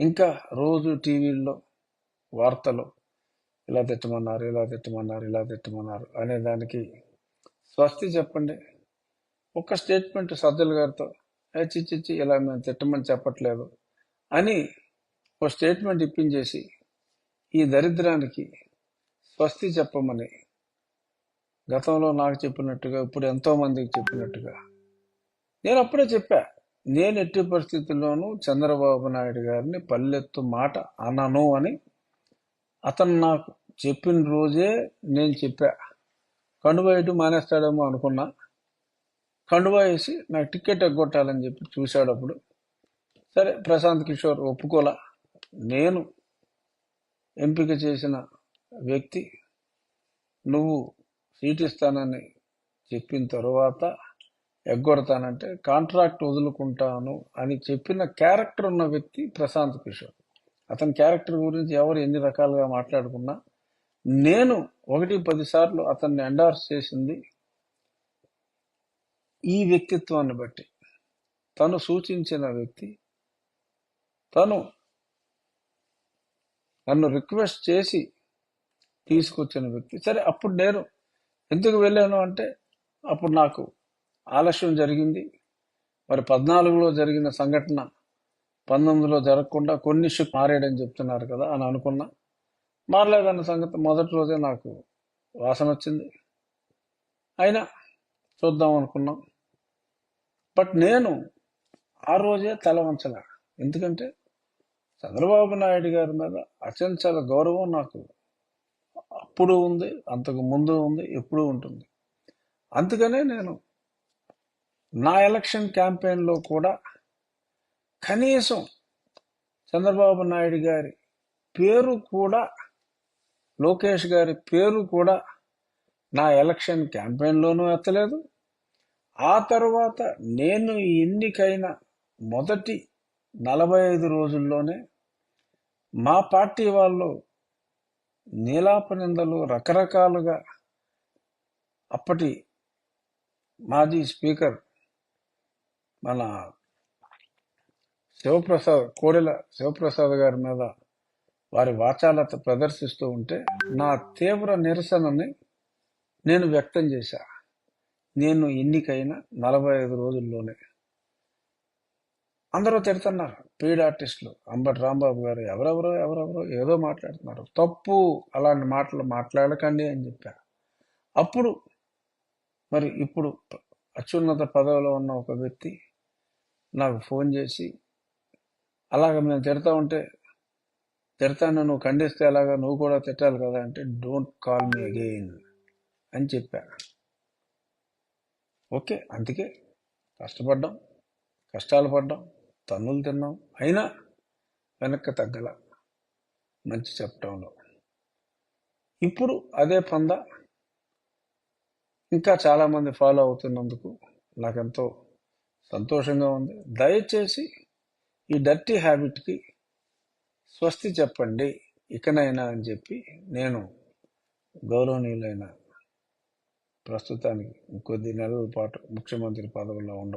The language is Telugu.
ఇంకా రోజు టీవీల్లో వార్తలు ఇలా తిట్టమన్నారు ఇలా తిట్టమన్నారు ఇలా తిట్టమన్నారు అనే దానికి స్వస్తి చెప్పండి. ఒక స్టేట్మెంట్ సజ్జల గారితో చిచ్చిచ్చి ఇలా మేము తిట్టమని చెప్పట్లేదు అని ఒక స్టేట్మెంట్ ఇప్పించేసి ఈ దరిద్రానికి స్వస్తి చెప్పమని గతంలో నాకు చెప్పినట్టుగా ఇప్పుడు ఎంతోమందికి చెప్పినట్టుగా నేను అప్పుడే చెప్పా. నేను ఎట్టి పరిస్థితుల్లోనూ చంద్రబాబు నాయుడు గారిని పల్లెత్తు మాట అనను అని అతను నాకు చెప్పిన రోజే నేను చెప్పా. కండువా మానేస్తాడేమో అనుకున్నా. కండువా వేసి నాకు టికెట్ ఎగ్గొట్టాలని చెప్పి చూశాడు అప్పుడు సరే ప్రశాంత్ కిషోర్ ఒప్పుకోలా. నేను ఎంపిక చేసిన వ్యక్తి నువ్వు సీట్ ఇస్తానని చెప్పిన తరువాత ఎగ్గొడతానంటే కాంట్రాక్ట్ వదులుకుంటాను అని చెప్పిన క్యారెక్టర్ ఉన్న వ్యక్తి ప్రశాంత్ కిషోర్. అతని క్యారెక్టర్ గురించి ఎవరు ఎన్ని రకాలుగా మాట్లాడుకున్నా నేను ఒకటి పదిసార్లు అతన్ని ఎండార్స్ చేసింది ఈ వ్యక్తిత్వాన్ని బట్టి. తను సూచించిన వ్యక్తి తను నన్ను రిక్వెస్ట్ చేసి తీసుకొచ్చిన వ్యక్తి. సరే అప్పుడు నేను ఎందుకు వెళ్ళాను అంటే అప్పుడు నాకు ఆలస్యం జరిగింది. మరి పద్నాలుగులో జరిగిన సంఘటన పంతొమ్మిదిలో జరగకుండా కొన్ని షిప్ మారాడని చెప్తున్నారు కదా అని అనుకున్నా. మారలేదన్న సంగతి మొదటి రోజే నాకు వాసన వచ్చింది. అయినా చూద్దాం అనుకున్నాం. బట్ నేను ఆ రోజే తల వంచలే. ఎందుకంటే చంద్రబాబు నాయుడు గారి మీద అచంచల గౌరవం నాకు అప్పుడు ఉంది అంతకు ముందు ఉంది ఎప్పుడూ ఉంటుంది. అందుకనే నేను నా ఎలక్షన్ క్యాంపెయిన్లో కూడా కనీసం చంద్రబాబు నాయుడు గారి పేరు కూడా లోకేష్ గారి పేరు కూడా నా ఎలక్షన్ క్యాంపెయిన్లోనూ ఎత్తలేదు. ఆ తర్వాత నేను ఎన్నికైన మొదటి నలభై ఐదు రోజుల్లోనే మా పార్టీ వాళ్ళు నీలాప నిందలు రకరకాలుగా అప్పటి మాజీ స్పీకర్ మన శివప్రసాద్ కోడెల శివప్రసాద్ గారి మీద వారి వాచాలత ప్రదర్శిస్తూ ఉంటే నా తీవ్ర నిరసనని నేను వ్యక్తం చేశా. నేను ఎన్నికైన నలభై ఐదు రోజుల్లోనే. అందరూ తిడుతున్నారు. పీడ్ ఆర్టిస్టులు. అంబటి రాంబాబు గారు ఎవరెవరో ఎవరెవరో ఏదో మాట్లాడుతున్నారు. తప్పు అలాంటి మాటలు మాట్లాడకండి అని చెప్పారు అప్పుడు మరి ఇప్పుడు అత్యున్నత పదవిలో ఉన్న ఒక వ్యక్తి నాకు ఫోన్ చేసి అలాగ మేము తిడతా ఉంటే తిడతాను నువ్వు ఖండిస్తే అలాగా నువ్వు కూడా తిట్టాలి కదా అంటే డోంట్ కాల్ మీ అగెయిన్ అని చెప్పాను ఓకే అందుకే కష్టపడ్డాం కష్టాలు పడ్డాం తన్నులు తిన్నాం. అయినా వెనక్కి తగ్గల మంచి చెప్పటంలో. ఇప్పుడు అదే పంద. ఇంకా చాలామంది ఫాలో అవుతున్నందుకు నాకెంతో సంతోషంగా ఉంది. దయచేసి ఈ డర్టీ హ్యాబిట్కి స్వస్తి చెప్పండి ఇకనైనా అని చెప్పి నేను గౌరవనీయులైన ప్రస్తుతానికి ఇంకొద్ది నెలల పాటు ముఖ్యమంత్రి పదవిలో ఉండ